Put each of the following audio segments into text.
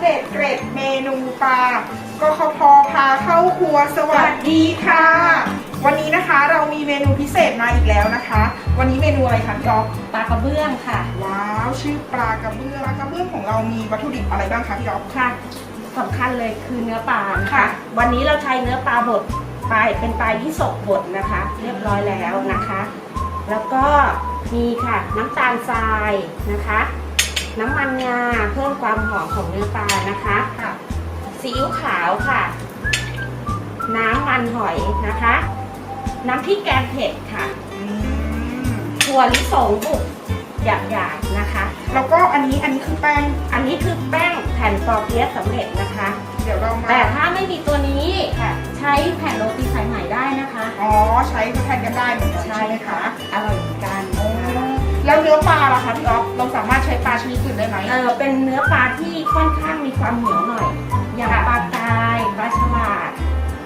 เด็ดเกรดเมนูปลาก็ขพอพาเข้าครัวสวัสดีค่ะ วันนี้นะคะเรามีเมนูพิเศษมาอีกแล้วนะคะ วันนี้เมนูอะไรคะพี่อ๊อฟปลากระเบื้องค่ะ ว้าวชื่อปลากระเบื้องปลากระเบื้องของเรามีวัตถุดิบอะไรบ้างคะพี่อ๊อฟค่ะสำคัญเลยคือเนื้อปลานะค่ะคะวันนี้เราใช้เนื้อปลาบดปลาเป็นปลายี่สกบดนะคะ เรียบร้อยแล้วนะคะ แล้วก็มีค่ะน้ำตาลทรายนะคะ น้ำมันงาเพิ่มความหอมของเนื้อปลานะคะค่ะซีอิ๊วขาวค่ะ น้ำมันหอยนะคะ น้ำพริกแกงเผ็ดค่ะอืมถั่วลิสงบุกหยาบๆนะคะ แล้วก็อันนี้อันนี้คือแป้ง อันนี้คือแป้งแผ่นปอเปี๊ยะสำเร็จนะคะ เดี๋ยวเรามาแต่ถ้าไม่มีตัวนี้ค่ะใช้แผ่นโรตีสายไหมได้นะคะ อ๋อ ใช้แทนกันได้เหมือนกันใช่ไหมคะอร่อย นื้อปลาล่ะคะพี่อ๊อฟเราสามารถใช้ปลาชนิดอื่นได้ไหม เออเป็นเนื้อปลาที่ค่อนข้างมีความเหนียวหน่อย อย่างค่ะปลากายปลาฉลาด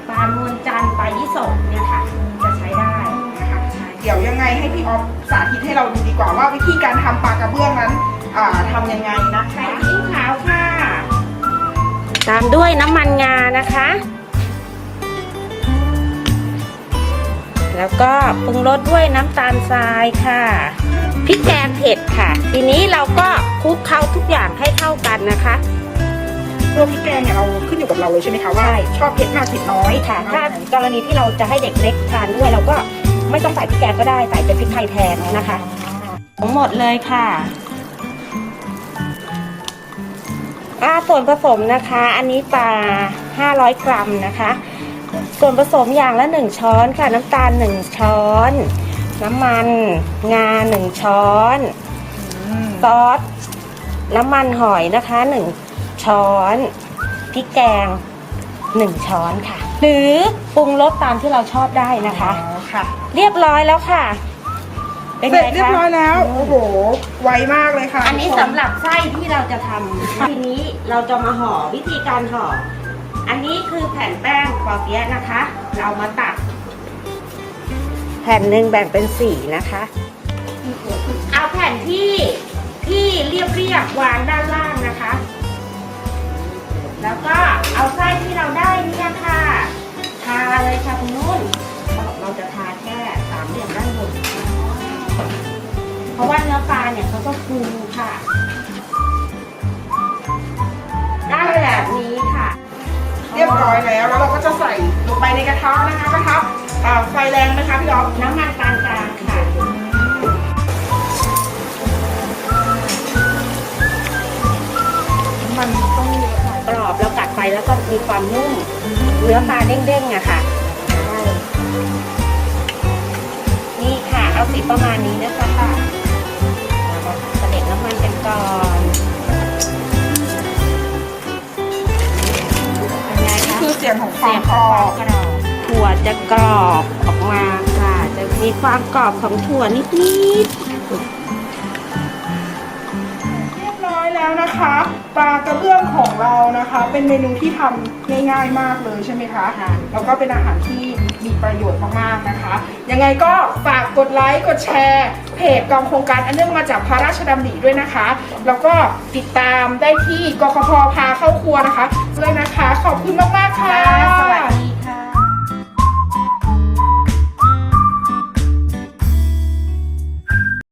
ปลานวลจันทร์ปลายี่สกเนี่ยค่ะ จะใช้ได้นะคะเดี๋ยวยังไงให้พี่ออฟสาธิตให้เราดูดีกว่าว่าวิธีการทำปลากระเบื้องนั้นอ่าทำยังไงนะไข่คะซีอิ๊วขาวค่ะ ตามด้วยน้ำมันงานะคะ แล้วก็ปรุงรสด้วยน้ำตาลทรายค่ะ พริกแกงเผ็ดค่ะ ทีนี้เราก็คลุกเคล้าทุกอย่างให้เข้ากันนะคะตัวพริกแกงเนี่ยเราขึ้นอยู่กับเราเลยใช่ไหมคะว่าใช่ชอบเผ็ดมากเผ็ดน้อยค่ะถ้ากรณีที่เราจะให้เด็กเล็กทานด้วยเราก็ไม่ต้องใส่พริกแกงก็ได้ใส่เป็นพริกไทยแทนนะคะทั้งหมดเลยค่ะอ่าส่วนผสมนะคะ อันนี้ปลา 500 กรัมนะคะ ส่วนผสมอย่างละ 1 ช้อนค่ะ น้ำตาล 1 ช้อน น้ำมัน งา1ช้อนอืมซอส น้ำมันหอยนะคะ1ช้อนพริกแกง1ช้อนค่ะ หรือปรุงรสตามที่เราชอบได้นะคะ อ๋อค่ะ เรียบร้อยแล้วค่ะ เป็นเสร็ไงจเรียบคะร้อยแล้ว โอ้โห ไวมากเลยค่ะอันนี้ทุกคสำหรับไส้ที่เราจะทำทีนี้เราจะมาห่อวิธีการห่อ อันนี้คือแผ่นแป้งปอเปี๊ยะนะคะ เรามาตัด แผ่นหนึ่งแบ่งเป็นสี่นะคะ เอาแผ่นที่ที่เรียบเรียบๆวางด้านล่างนะคะ แล้วก็เอาไส้ที่เราได้เนี่ยค่ะ ทาเลยค่ะคุณนุ่น เราจะทาแค่สามเหลี่ยมด้านบนเพราะว่าเนื้อปลาเนี่ยเขาก็ฟูค่ะ ได้แบบนี้ค่ะ เรียบร้อยแล้วแล้วเราก็จะใส่ลงไปในกระทะนะคะกระทะอ่า ไฟแรงไหมคะพี่ออฟน้ำมันปานกลางค่ะมันต้องเยอะหน่อยกรอบแล้วกัดไปแล้วก็มีความนุ่มเนื้อปลาเด้งๆอะค่ะ นี่ค่ะ เอาสีประมาณนี้นะคะค่ะเราเสด็จน้ำมันกันก่อนเป็นไงนี่คะ คือเสียงของคเสีวายมงกขรองอความบกรอบ ถั่วจะกรอบออกมาค่ะ จะมีความกรอบของถั่วนิดเรียบร้อยแล้วนะคะ ปลากระเบื้องของเรานะคะ เป็นเมนูที่ทำง่ายๆมากเลยใช่ไหมคะๆค่ะแล้วก็เป็นอาหารที่มีประโยชน์มากๆนะคะ ยังไงก็ฝากกดไลค์กดแชร์เพจกองโครงการอันเนื่องมาจากพระราชดำริด้วยนะคะ แล้วก็ติดตามได้ที่กคพพาเข้าครัวนะคะด้วยนะคะ ขอบคุณมากๆค่ะสวัสดี